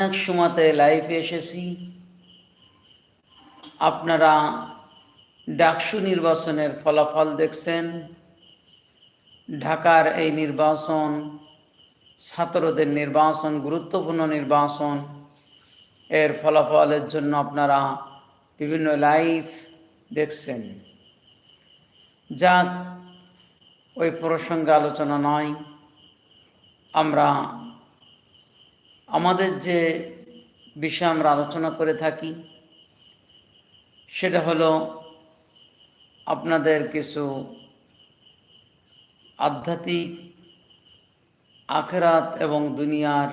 এক সময়তে লাইফে এসেছি। আপনারা ডাকসু নির্বাচনের ফলাফল দেখছেন। ঢাকার এই নির্বাচন, ছাত্রদের নির্বাচন, গুরুত্বপূর্ণ নির্বাচন, এর ফলাফলের জন্য আপনারা বিভিন্ন লাইভ দেখছেন। যাক, ওই প্রসঙ্গে আলোচনা নয়। আমরা আমাদের যে বিষয়ে আমরা আলোচনা করে থাকি, সেটা হলো আপনাদের কিছু আধ্যাত্মিক, আখেরাত এবং দুনিয়ার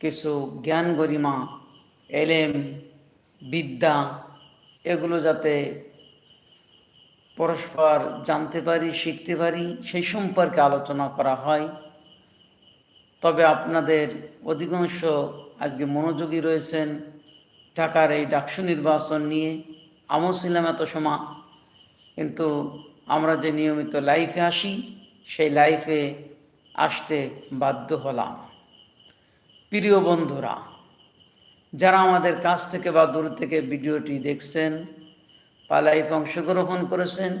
কিছু জ্ঞান গরিমা, এলেম, বিদ্যা, এগুলো যাতে পরস্পর জানতে পারি, শিখতে পারি, সেই সম্পর্কে আলোচনা করা হয়। তবে আপনাদের অধিকাংশ আজকে মনোযোগী রয়েছেন ঢাকার এই ডাকসু নির্বাচন নিয়ে। আমও ছিলাম এত সময় কিন্তু আমরা যে নিয়মিত লাইফে আসি, সেই লাইফে আসতে বাধ্য হলাম। প্রিয় বন্ধুরা, যারা আমাদের কাছ থেকে বা দূর থেকে ভিডিওটি দেখছেন বা লাইফে অংশগ্রহণ করেছেন,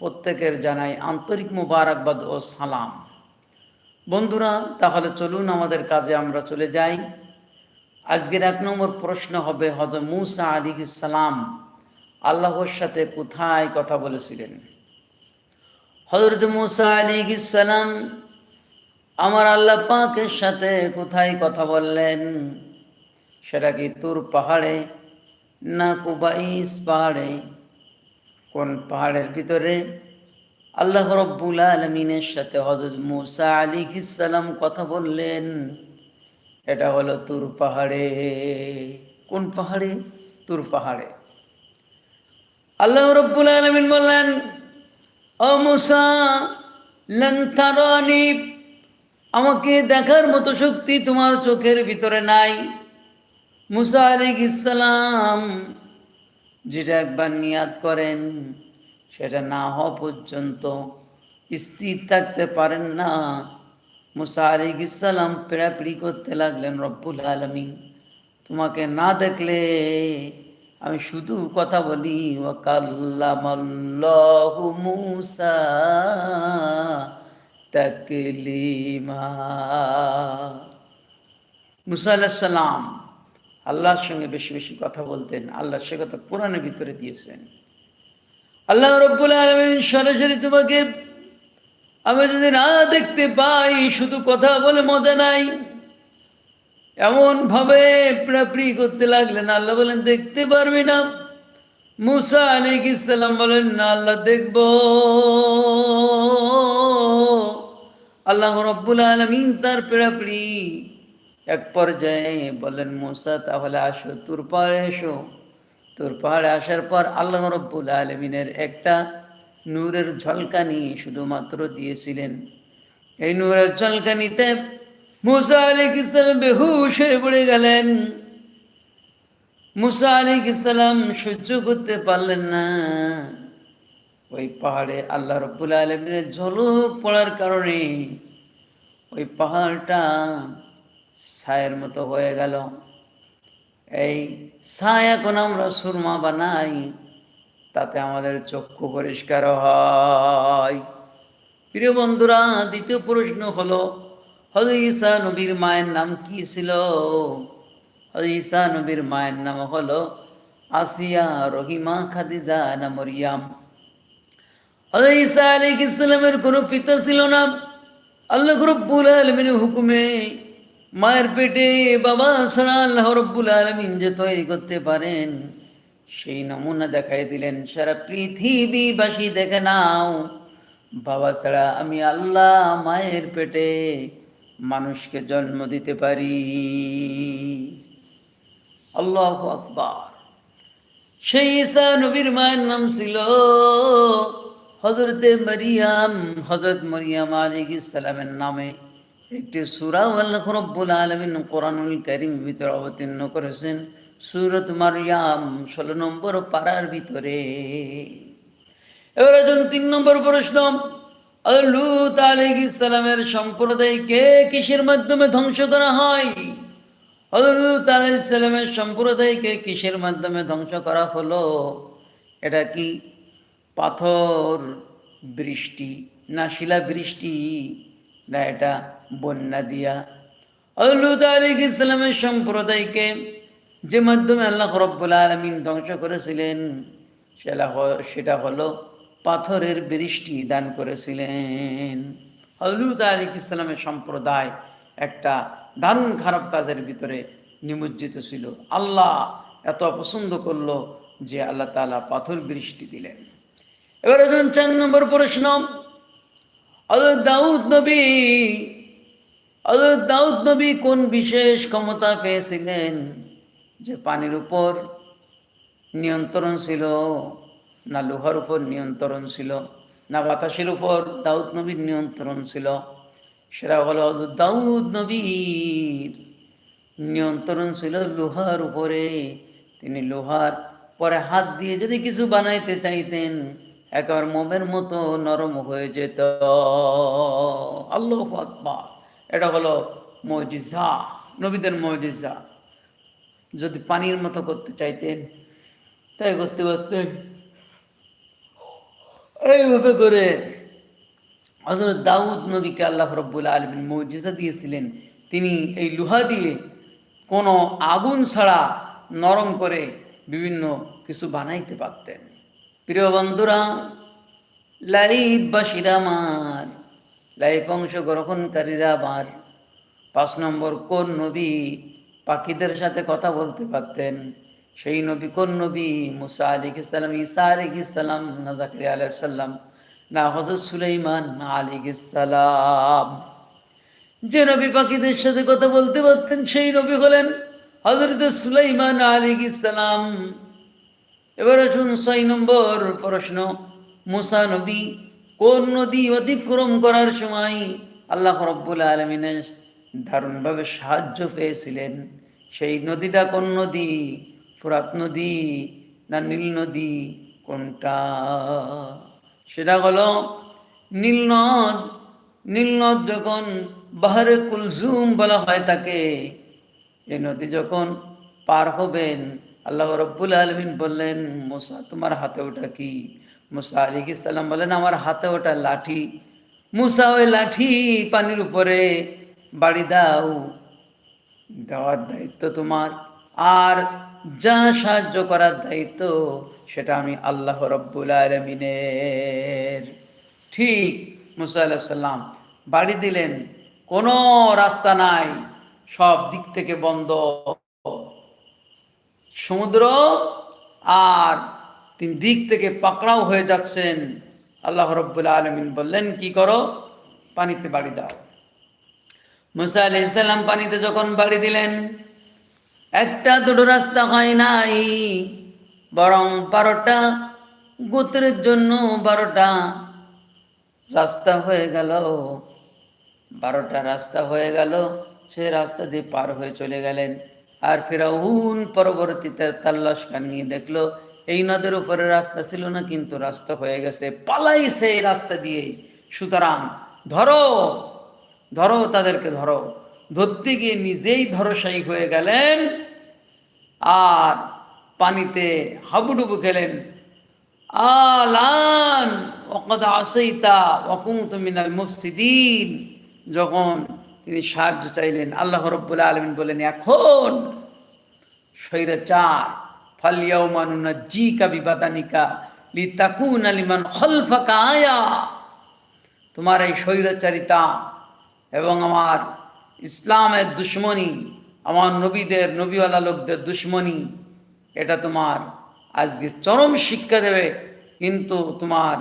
প্রত্যেকের জানাই আন্তরিক মুবারকবাদ ও সালাম। বন্ধুরা, তাহলে চলুন আমাদের কাজে আমরা চলে যাই। আজকের এক নম্বর প্রশ্ন হবে হজরত মুসা আলী সালাম আল্লাহর সাথে কোথায় কথা বলেছিলেন? হজরত মুসা আলী সালাম আমার আল্লাহ পাকের সাথে কোথায় কথা বললেন? সেটা কি তুর পাহাড়ে না কুবাইস পাহাড়ে? কোন পাহাড়ের ভিতরে? আল্লাহ রব্বুল আলমিনের সাথে হজরত মুসা আলী সালাম কথা বললেন। এটা হলো তুর পাহাড়ে। কোন পাহাড়ে? তুর পাহাড়ে। আল্লাহ রব্বুল আলমিন বললেন, ও মুসা লন্থারি আমাকে দেখার মতো শক্তি তোমার চোখের ভিতরে নাই। মুসা আলী ইসালাম যেটা একবার নিয়াদ করেন সেটা না হওয়া পর্যন্ত স্থির থাকতে পারেন না। মুসা আলী ইসালাম পেড়াপিড়ি করতে লাগলেন, রব্বুল আলমী তোমাকে না দেখলে আমি শুধু কথা বলি ওয়াকাল্লামাল্লাহু মুসা তাকলিমা। মুসা আলাইহিস সালাম আল্লাহর সঙ্গে বেশি বেশি কথা বলতেন, আল্লাহ সে কথা কোরআনের ভিতরে দিয়েছেন। আল্লাহ রব্বুল আলমিন সরাসরি তোমাকে, আমি যদি না দেখতে পাই, শুধু কথা বলে মজা নাই। এমন ভাবে প্রাপড়ি করতে লাগলেন, আল্লাহ বলেন, দেখতে পারবি না। মুসা আলী ইসালাম বলেন, না, আল্লাহ, দেখব। আল্লাহ রব্বুল আলমিন তার পেড়াপিড়ি এক পর্যায়ে বলেন, মুসা, তাহলে আসো, তোর পাহাড়ে এসো। তোর পাহাড়ে আসার পর আল্লাহ রব্বুল আলমিনের একটা নূরের ঝলকানি শুধুমাত্র দিয়েছিলেন। এই নূরের ঝলকানিতে মুসা আলী ইসলাম বেহুশ হয়ে পড়ে গেলেন। মুসা আলী ইসলাম সহ্য করতে পারলেন না। ওই পাহাড়ে আল্লাহ রব্বুল আলমিনের ঝলক পড়ার কারণে ওই পাহাড়টা ছায়ের মতো হয়ে গেল। এই ছায় এখন আমরা সুরমা বানাই, তাতে আমাদের চক্ষু পরিষ্কার হয়। প্রিয় বন্ধুরা, দ্বিতীয় প্রশ্ন হলো হজ ঈসা নবীর মায়ের নাম কি ছিল? হজ ঈসা নবীর মায়ের নাম হলো আসিয়া রহিমা খাদিজা না মরিয়াম। হজ ঈসা আলী ইসলামের কোনো পিতা ছিল না। আল্লাহ রব্বুল হুকুমে মায়ের পেটে বাবা ছাড়া আলমিন যে তৈরি করতে পারেন, সেই নমুনা দেখাই দিলেন, সারা পৃথিবীবাসী দেখে নাও, বাবা ছাড়া আমি আল্লাহ মায়ের পেটে মানুষকে জন্ম দিতে পারি। আল্লাহ আকবার। সেই ঈসা নবীর মায়ের নাম ছিল হজরতে মরিয়াম হজরত মরিয়াম আলী সালামের নামে। একটি সুরা আল্লাহ রব্বুল আলমিন কোরআনুল করিম ভিতরে অবতীর্ণ করেছেন। সুরত মারিয়াম ষোলো নম্বর পাড়ার ভিতরে। এবার একজন তিন নম্বর প্রশ্ন। লুত আলী ইসালামের সম্প্রদায়কে কিসের মাধ্যমে ধ্বংস করা হয়? হজরত আলাইসাল্লামের সম্প্রদায়কে কিসের মাধ্যমে ধ্বংস করা হলো? এটা কি পাথর, বৃষ্টি না শিলা বৃষ্টি না এটা বন্যা দিয়া। হজরত আলিক ইসলামের সম্প্রদায়কে যে মাধ্যমে আল্লাহ রব্বুল আলমিন ধ্বংস করেছিলেন, সেটা সেটা হলো পাথরের বৃষ্টি দান করেছিলেন। হজরত আলিক ইসলামের সম্প্রদায় একটা দারুণ খারাপ কাজের ভিতরে নিমজ্জিত ছিল। আল্লাহ এত অপছন্দ করল যে আল্লাহ তাআলা পাথর বৃষ্টি দিলেন। এবার চার নম্বর প্রশ্ন দাউদ নবী হযরত দাউদ নবী কোন বিশেষ ক্ষমতা পেয়েছিলেন? যে পানির উপর নিয়ন্ত্রণ ছিল, না লোহার উপর নিয়ন্ত্রণ ছিল, না বাতাসের উপর দাউদ নবীর নিয়ন্ত্রণ ছিল। সেটা হলো হযরত দাউদ নবীর নিয়ন্ত্রণ ছিল লোহার উপরে। তিনি লোহার পরে হাত দিয়ে যদি কিছু বানাইতে চাইতেন, একেবারে মোমের মতো নরম হয়ে যেত। আল্লাহ আকবার। এটা হলো মজিজা, নবীদের মজিজা। যদি পানির মতো করতে চাইতেন তাই করতে পারতেন। এইভাবে করে দাউদ নবীকে আল্লাহ রব্বুল আলমিন মৌজিজা দিয়েছিলেন। তিনি এই লোহা দিয়ে কোনো আগুন ছাড়া নরম করে বিভিন্ন কিছু বানাইতে পারতেন। প্রিয় বন্ধুরা লাইভ বাসীরা আমার লাইভ অংশগ্রহণকারীরা আমার পাঁচ নম্বর, কোন নবী পাখিদের সাথে কথা বলতে পারতেন? সেই নবী কোন নবী? মুসা আলী ইসালাম ঈসা আলী ইসালাম না জাকরিয়া আলাইহিস সালাম, না হজরত সুলাইমান আলী সালাম। যে নবী পাখিদের সাথে কথা বলতে পারতেন, সেই নবী হলেন হজরত সুলাইমান আলী ইসালাম এবার আসুন ছয় নম্বর প্রশ্ন। মুসা নবী কোন নদী অতিক্রম করার সময় আল্লাহ রব্বুল আলমিনের দারুণভাবে সাহায্য পেয়েছিলেন। সেই নদীটা কোন নদী? ফুরাত নদী না নীল নদী? কোনটা? সেটা হলো নীলনদ নীলনদ যখন বাহারে কুলজুম বলা হয় তাকে এই নদী যখন পার হবেন, আল্লাহ রব্বুল আলমিন বললেন, মুসা, তোমার হাতে ওটা কি? মুসা আলী সাল্লাম বলেন, আমার হাতে ওটা লাঠি। মুসা ওই লাঠি পানির উপরে বাড়ি দাও। দেওয়ার দায়িত্ব তোমার। আর যা সাহায্য করার দায়িত্ব, সেটা আমি আল্লাহ রব্বুল আলমিনের। ঠিক মুসা বাড়ি দিলেন। কোনো রাস্তা নাই, সব দিক থেকে বন্ধ। সমুদ্র আর তিন দিক থেকে পাকড়াও হয়ে যাচ্ছেন। আল্লাহ রব্বুল আলমিন বললেন, কি করো? পানিতে বাড়ি দাও। মুসা আলি ইসলাম পানিতে যখন বাড়ি দিলেন, একটা দুটো রাস্তা হয় নাই, বরং বারোটা, গোত্রের জন্য বারোটা রাস্তা হয়ে গেল। বারোটা রাস্তা হয়ে গেল, সে রাস্তা দিয়ে পার হয়ে চলে গেলেন। আর ফেরাউন পরবর্তীতে তাল্লাশ নিয়ে দেখল এই নদের উপরে রাস্তা ছিল না, কিন্তু রাস্তা হয়ে গেছে। পালাইছে এই রাস্তা দিয়ে সুতরাং ধরো ধরো তাদেরকে ধরো। ধরতে গিয়ে নিজেই ধরসাই হয়ে গেলেন আর পানিতে হাবুডুবু খেলেন। আলান ওকদ আসইতা ওকুম মিনাল মুফসিদিন। যখন তিনি সাহায্য চাইলেন, আল্লাহ রব্বুল আলমিন বলেন, এখন স্বৈরাচার তোমার এই স্বৈরাচারিতা এবং আমার ইসলামের দুশ্মনী, আমার নবীদের, নবীওয়ালা লোকদের দুশ্মনী, এটা তোমার আজকে চরম শিক্ষা দেবে। কিন্তু তোমার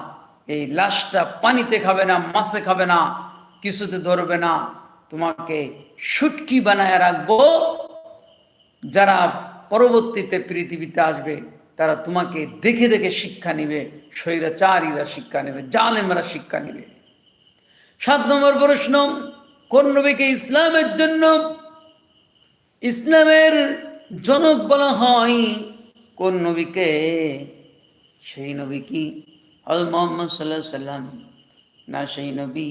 এই লাশটা পানিতে খাবে না, মাছে খাবে না, কিছুতে ধরবে না। তোমাকে সুটকি বানায় রাখব। যারা পরবর্তীতে পৃথিবীতে আসবে, তারা তোমাকে দেখে দেখে শিক্ষা নিবে, স্বৈরাচারীরা শিক্ষা নেবে, জালেমরা শিক্ষা নিবে। সাত নম্বর প্রশ্ন, কোন নবীকে ইসলামের জন্য ইসলামের জনক বলা হয়? কোন নবীকে? সেই নবী কি? হল মোহাম্মদ সাল্লাহ সাল্লাম না সেই নবী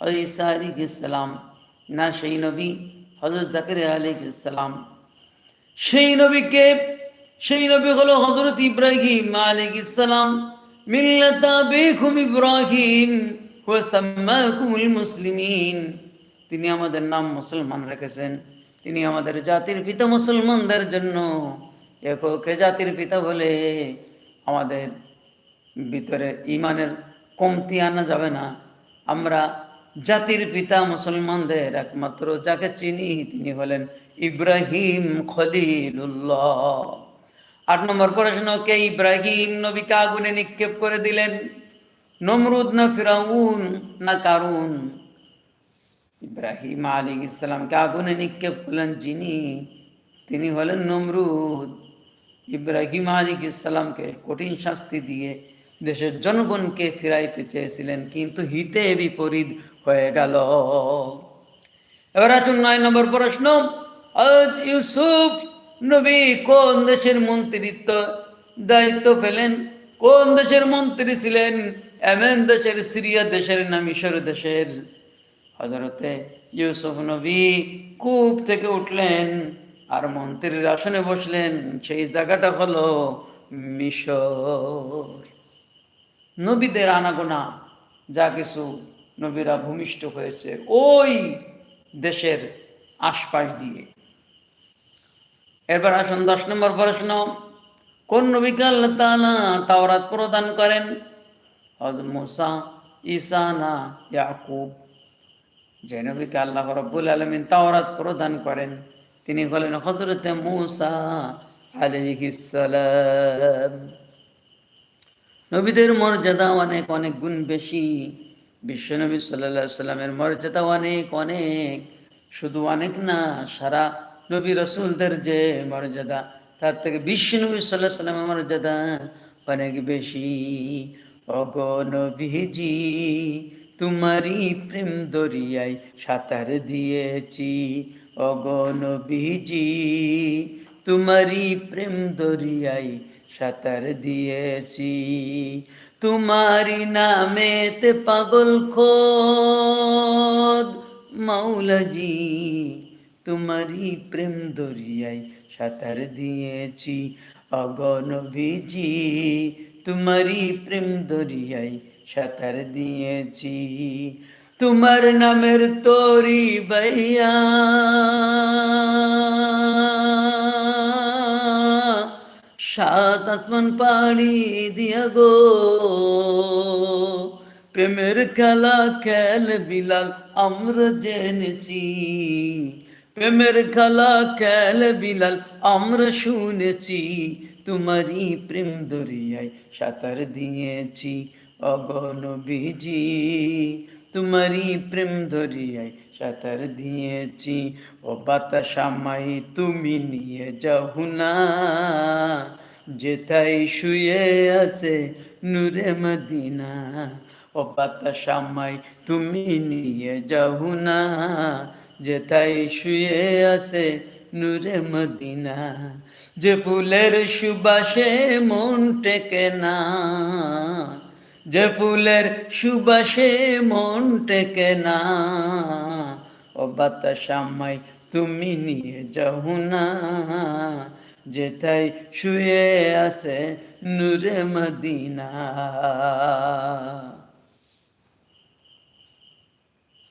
হল ইসা আলী না সেই নবী হজরত জাকির আলী ইসলাম সেই নবীকে, সেই নবী হলো হজরত ইব্রাহিম আলাইহিস ইসলাম মিল্লাতা বেকুম ইব্রাহিম হুয়াসাম্মাকুমুল মুসলিমিন। তিনি আমাদের নাম মুসলমান রেখেছেন। তিনি আমাদের জাতির পিতা মুসলমানদের জন্য এককে জাতির পিতা বলে আমাদের ভিতরে ইমানের কমতি আনা যাবে না। আমরা জাতির পিতা মুসলমানদের একমাত্র, যাকে চিনি তিনি হলেন ইব্রাহিম খলিলুল্লাহ। আট নম্বর প্রশ্ন, কে ইব্রাহিম নবীকে আগুনে নিক্ষেপ করে দিলেন? নমরুদ না ফিরাউন না কারুন? ইব্রাহিম আলী ইসলামকে আগুনে নিক্ষেপ করলেন যিনি, তিনি হলেন নমরুদ। ইব্রাহিম আলী ইসলামকে কঠিন শাস্তি দিয়ে দেশের জনগণকে ফিরাইতে চেয়েছিলেন, কিন্তু হিতে বিপরীত হয়ে গেল। এবার আসুন নয় নম্বর প্রশ্ন। ইউসুফ নবী কোন দেশের মন্ত্রিত্ব দায়িত্ব পেলেন? কোন দেশের মন্ত্রী ছিলেন? এমন দেশের, সিরিয়া দেশের না মিশর দেশের? হজরতে ইউসুফ নবী কূপ থেকে উঠলেন আর মন্ত্রীর আসনে বসলেন, সেই জায়গাটা হলো মিশর। নবীদের আনাগোনা, যা কিছু নবীরা ভূমিষ্ঠ হয়েছে ওই দেশের আশপাশ দিয়ে। এরপর আসুন দশ নম্বর প্রশ্ন, কোন নবীকে আল্লাহ তাআলা তাওরাত প্রদান করেন? ইয়াকুব? যে নবীকে আল্লাহ রব্বুল আলমিন তাওরাত প্রদান করেন, তিনি বলেন হজরতে মুসা আলাইহিস সালাম। নবীদের মর্যাদা অনেক অনেক গুণ বেশি। বিশ্বনবী সাল্লাহ সাল্লামের মর্যাদা অনেক অনেক। শুধু অনেক না, সারা নবী রসুলদের যে মর্যাদা, তার থেকে বিশ্বনবী সাল্লাহ সাল্লামের মর্যাদা অনেক বেশি। অগ তোমারই প্রেম দরিয়ায় সাঁতার দিয়েছি। অগ নবীজি, তোমারই প্রেম দরিয়ায় সাঁতার দিয়েছি। তোমারি নামেতে পাগল খোদ। মাওলাজি, তোমারই প্রেম দরিয়ায় সাঁতার দিয়েছি। অগণ বিজি, তোমারই প্রেম দরিয়ায় সাঁতার দিয়েছি। তোমার নামের তরি বাইয়া সাত আসমান পাড়ি দিয়া গো। প্রেমের খেলা খেল বিলাল, আমরা জেনেছি। প্রেমের খেলা খেল বিলাল, আমরা শুনেছি। তোমারই প্রেম দরিয়ায় সাঁতার দিয়েছি অগণ বিজি তোমারই প্রেম দরিয়ায় সাঁতার দিয়েছি। ও বাতাসামাই তুমি নিয়ে যাও না। যেথায় শুয়ে আছে নূরে মদিনা, ও বাতাসামাই তুমি নিয়ে যাও না। যেথায় শুয়ে আছে নূরে মদিনা, যে ফুলের সুবাসে মন টেকে না। যে ফুলের সুবাসে মন টেকে না। ও বাতাসামাই তুমি নিয়ে যাও না। যেথায় শুয়ে আছে নূরে মদিনা।